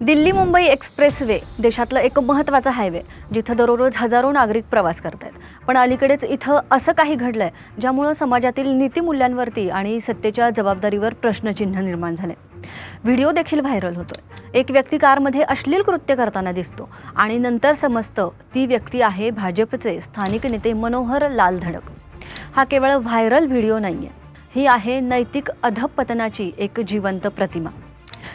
Delhi Mumbai express way देशातलं एक महत्त्वाचा हायवे जिथं दररोज हजारो नागरिक प्रवास करत आहेत पण अलीकडेच इथं असं काही घडलं आहे ज्यामुळं समाजातील नीतिमूल्यांवरती आणि सत्तेच्या जबाबदारीवर प्रश्नचिन्ह निर्माण झाले. व्हिडिओ देखील व्हायरल होतोय. एक व्यक्ती कारमध्ये अश्लील कृत्य करताना दिसतो आणि नंतर समजतं ती व्यक्ती आहे भाजपचे स्थानिक नेते मनोहर लाल धडक. हा केवळ व्हायरल व्हिडिओ नाही आहे ही आहे नैतिक अधपतनाची एक जिवंत प्रतिमा.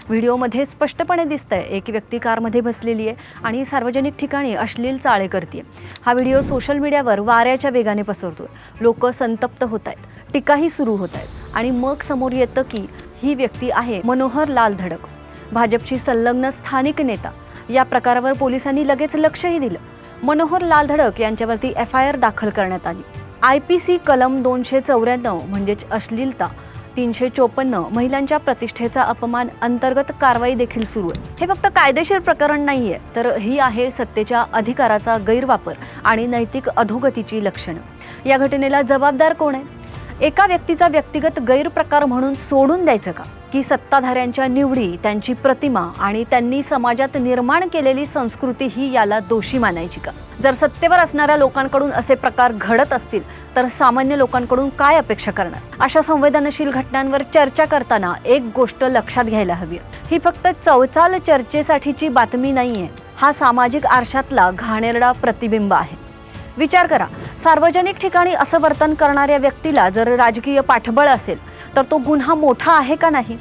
व्हिडिओमध्ये स्पष्टपणे दिसतंय एक व्यक्ती कारमध्ये बसलेली आहे आणि सार्वजनिक ठिकाणी अश्लील चाळे करते हा व्हिडिओ सोशल मीडियावर वाऱ्याच्या वेगाने पसरतोय. लोक संतप्त होत आहेत टीकाही सुरू होत आहेत आणि मग समोर येतं की ही व्यक्ती आहे मनोहर लाल धडक. भाजपची संलग्न स्थानिक नेता. या प्रकारावर पोलिसांनी लगेच लक्षही दिलं. मनोहर लाल धडक यांच्यावरती एफ आय आर दाखल करण्यात आली. आय पी सी कलम दोनशे चौऱ्याण्णव म्हणजेच अश्लीलता तीनशे चोपन्न महिलांच्या प्रतिष्ठेचा अपमान अंतर्गत कारवाई देखील सुरू आहे. हे फक्त कायदेशीर प्रकरण नाही आहे तर ही आहे सत्तेच्या अधिकाराचा गैरवापर आणि नैतिक अधोगतीची लक्षणं. या घटनेला जबाबदार कोण आहे? एका व्यक्तीचा व्यक्तिगत गैरप्रकार म्हणून सोडून द्यायचं का? की सत्ताधाऱ्यांच्या निवडी त्यांची प्रतिमा आणि त्यांनी समाजात निर्माण केलेली संस्कृती ही याला दोषी मानायची का? जर सत्तेवर असणाऱ्या लोकांकडून असे प्रकार घडत असतील तर सामान्य लोकांकडून काय अपेक्षा करणार? अशा संवेदनशील घटनांवर चर्चा करताना एक गोष्ट लक्षात घ्यायला हवी. ही फक्त चवचाल चर्चेसाठीची बातमी नाहीये. हा सामाजिक आरशातला घाणेरडा प्रतिबिंब आहे. विचार करा. सार्वजनिक ठिकाणी असं वर्तन करणाऱ्या व्यक्तीला जर राजकीय पाठबळ असेल तर तो गुन्हा मोठा आहे का नाही?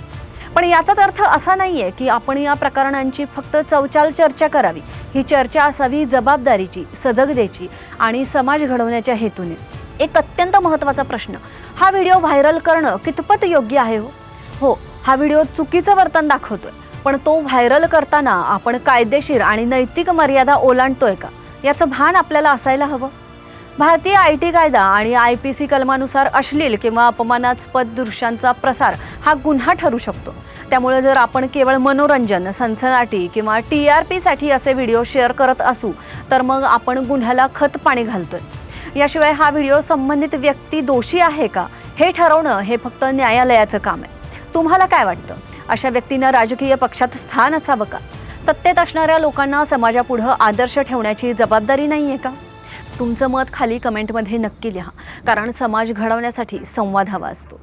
पण याचाच अर्थ असा नाही आहे की आपण या प्रकरणांची फक्त चौचाल चर्चा करावी. ही चर्चा असावी जबाबदारीची सजगतेची आणि समाज घडवण्याच्या हेतूने. एक अत्यंत महत्त्वाचा प्रश्न. हा व्हिडिओ व्हायरल करणं कितपत योग्य आहे हो? हो हा व्हिडिओ चुकीचं वर्तन दाखवतोय. पण तो व्हायरल करताना आपण कायदेशीर आणि नैतिक मर्यादा ओलांडतोय का? याचं भान आपल्याला असायला हवं. भारतीय आय टी कायदा आणि आय पी सी कलमानुसार अश्लील किंवा अपमानास्पद दृश्यांचा प्रसार हा गुन्हा ठरू शकतो. त्यामुळे जर आपण केवळ मनोरंजन सनसनाटी किंवा टी आर पीसाठी असे व्हिडिओ शेअर करत असू तर मग आपण गुन्ह्याला खत पाणी घालतोय. याशिवाय हा व्हिडिओ संबंधित व्यक्ती दोषी आहे का हे ठरवणं हे फक्त न्यायालयाचं काम आहे. तुम्हाला काय वाटतं? अशा व्यक्तींना राजकीय पक्षात स्थान असावं का? सत्तेत असणाऱ्या लोकांना समाजापुढं आदर्श ठेवण्याची जबाबदारी नाही आहे का? तुमचं मत खाली कमेंटमध्ये नक्की लिहा कारण समाज घडवण्यासाठी संवाद हवा असतो.